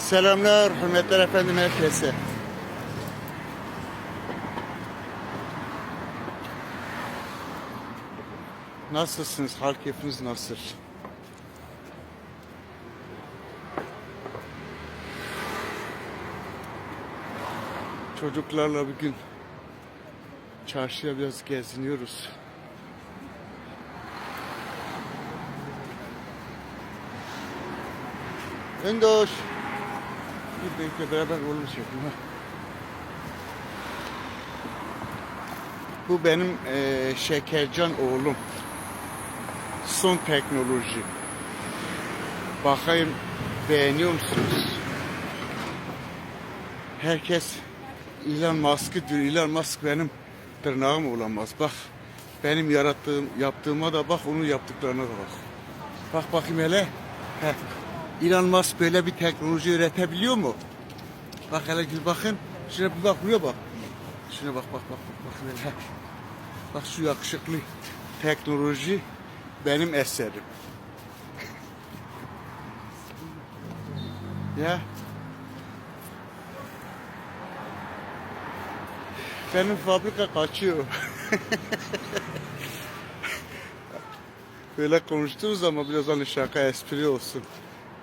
Selamlar, hürmetler efendim herkese. Nasılsınız? Hal keyfiniz nasıl? Çocuklarla bugün çarşıya biraz geziniyoruz. Öndoş. Bir bekle beraber oğlum çekin. ha. Bu benim eee, Şekercan oğlum. Son teknoloji. Bakayım beğeniyor musunuz? Herkes Elon Musk'ı diyor. Elon Musk benim tırnağım olamaz. Bak benim yarattığım, yaptığıma da bak, onun yaptıklarına da bak. Bak bakayım hele. Heh. Elon Musk böyle bir teknoloji üretebiliyor mu? Bak hele gül bakın. Şuna bir bak buraya bak. Şuna bak bak bak bak bak hele. Bak şu yakışıklı teknoloji benim eserim. ya. Benim fabrika kaçıyor. Böyle konuştuğumuz ama biraz hani şaka espri olsun.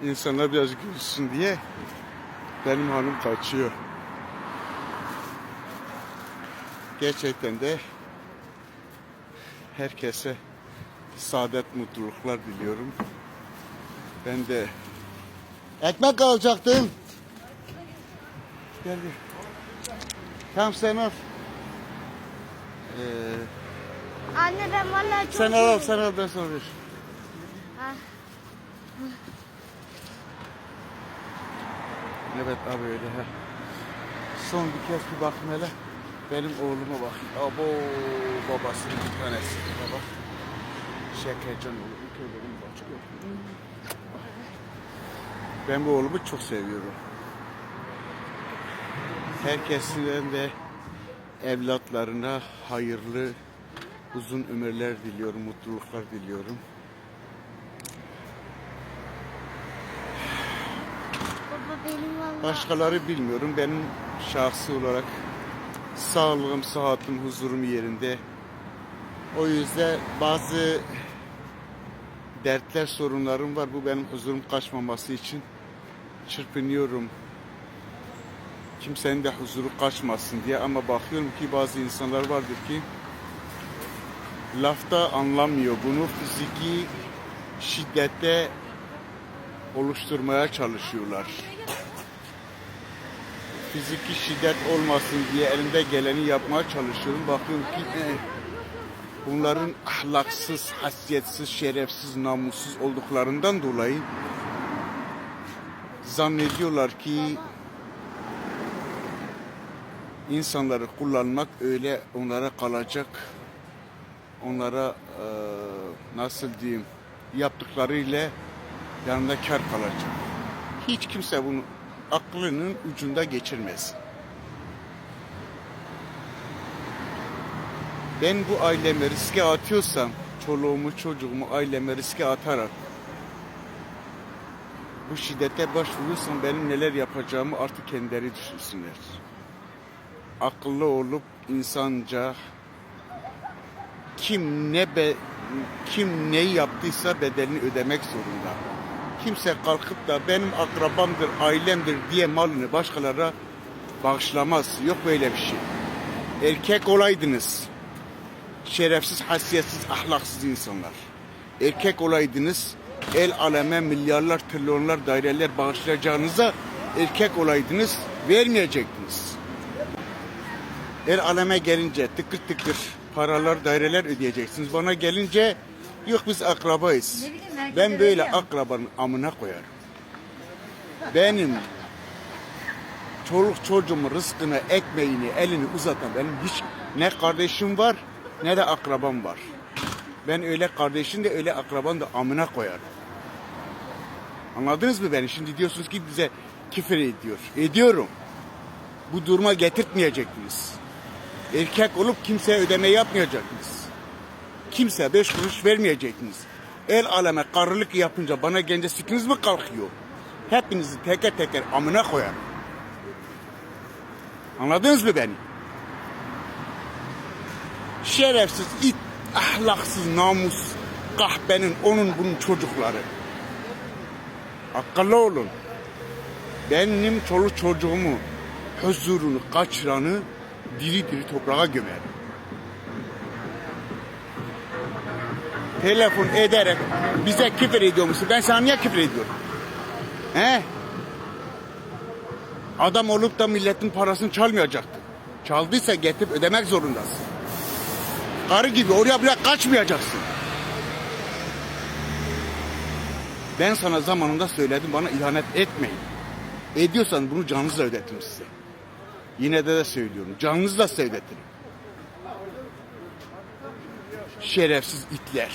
İnsanlar biraz gülsün diye benim hanım kaçıyor. Gerçekten de herkese saadet mutluluklar diliyorum. Ben de ekmek alacaktım. Geldi. Tamam sen al. Ee, Anne ben vallahi çok sen al sen al ben sonra veririm. Evet abi öyle he. Son bir kez bir bakın hele. Benim oğluma bakın. Abo babasının bir tanesi. Baba. Şekercan oğlum. Köylerin başka yok. Ben bu oğlumu çok seviyorum. Herkesin de evlatlarına hayırlı uzun ömürler diliyorum, mutluluklar diliyorum. Baba benim vallahi. Başkaları bilmiyorum. Benim şahsi olarak sağlığım, sıhhatim, huzurum yerinde. O yüzden bazı dertler, sorunlarım var. Bu benim huzurum kaçmaması için çırpınıyorum. Kimsenin de huzuru kaçmasın diye ama bakıyorum ki bazı insanlar vardır ki lafta anlamıyor. Bunu fiziki şiddette oluşturmaya çalışıyorlar fiziki şiddet olmasın diye elimde geleni yapmaya çalışıyorum. Bakıyorum ki eh, bunların ahlaksız, hasiyetsiz, şerefsiz, namussuz olduklarından dolayı zannediyorlar ki insanları kullanmak öyle onlara kalacak. Onlara eee, nasıl diyeyim yaptıklarıyla yanında kar kalacak. Hiç kimse bunu aklının ucunda geçirmez. Ben bu ailemi riske atıyorsam, çoluğumu, çocuğumu, ailemi riske atarak bu şiddete başvuruyorsam benim neler yapacağımı artık kendileri düşünsünler. Akıllı olup insanca kim ne be, kim neyi yaptıysa bedelini ödemek zorunda. Kimse kalkıp da benim akrabamdır, ailemdir diye malını başkalarına bağışlamaz. Yok böyle bir şey. Erkek olaydınız. Şerefsiz, hasiyetsiz, ahlaksız insanlar. Erkek olaydınız. El aleme milyarlar, trilyonlar daireler bağışlayacağınıza erkek olaydınız. Vermeyecektiniz. El aleme gelince tıkır tıkır paralar, daireler ödeyeceksiniz. Bana gelince yok biz akrabayız. Ne bileyim, Ben öyle böyle ya. akrabanın amına koyarım. Benim çoluk çocuğumun rızkını, ekmeğini, elini uzatan benim hiç ne kardeşim var ne de akrabam var. Ben öyle kardeşin de öyle akraban da amına koyarım. Anladınız mı beni? Şimdi diyorsunuz ki bize küfür ediyor. Ediyorum. Bu duruma getirtmeyecektiniz. Erkek olup kimseye ödeme yapmayacaktınız. Kimse beş kuruş vermeyecektiniz. El aleme karılık yapınca bana gence sikiniz mi kalkıyor? hepinizi teker teker amına koyarım. Anladınız mı beni? Şerefsiz, it, ahlaksız, namus, kahpenin, onun bunun çocukları. Akıllı olun. Benim çoluk çocuğumu, huzurunu kaçıranı diri diri toprağa gömerim. Telefon ederek bize küfür ediyor musun? Ben sana niye küfür ediyorum? He? Adam olup da milletin parasını çalmayacaktı. Çaldıysa getirip ödemek zorundasın. Karı gibi oraya bile kaçmayacaksın. Ben sana zamanında söyledim bana ihanet etmeyin. Ediyorsan bunu canınızla ödetirim size. Yine de de söylüyorum. Canınızla ödetirim. Şerefsiz itler.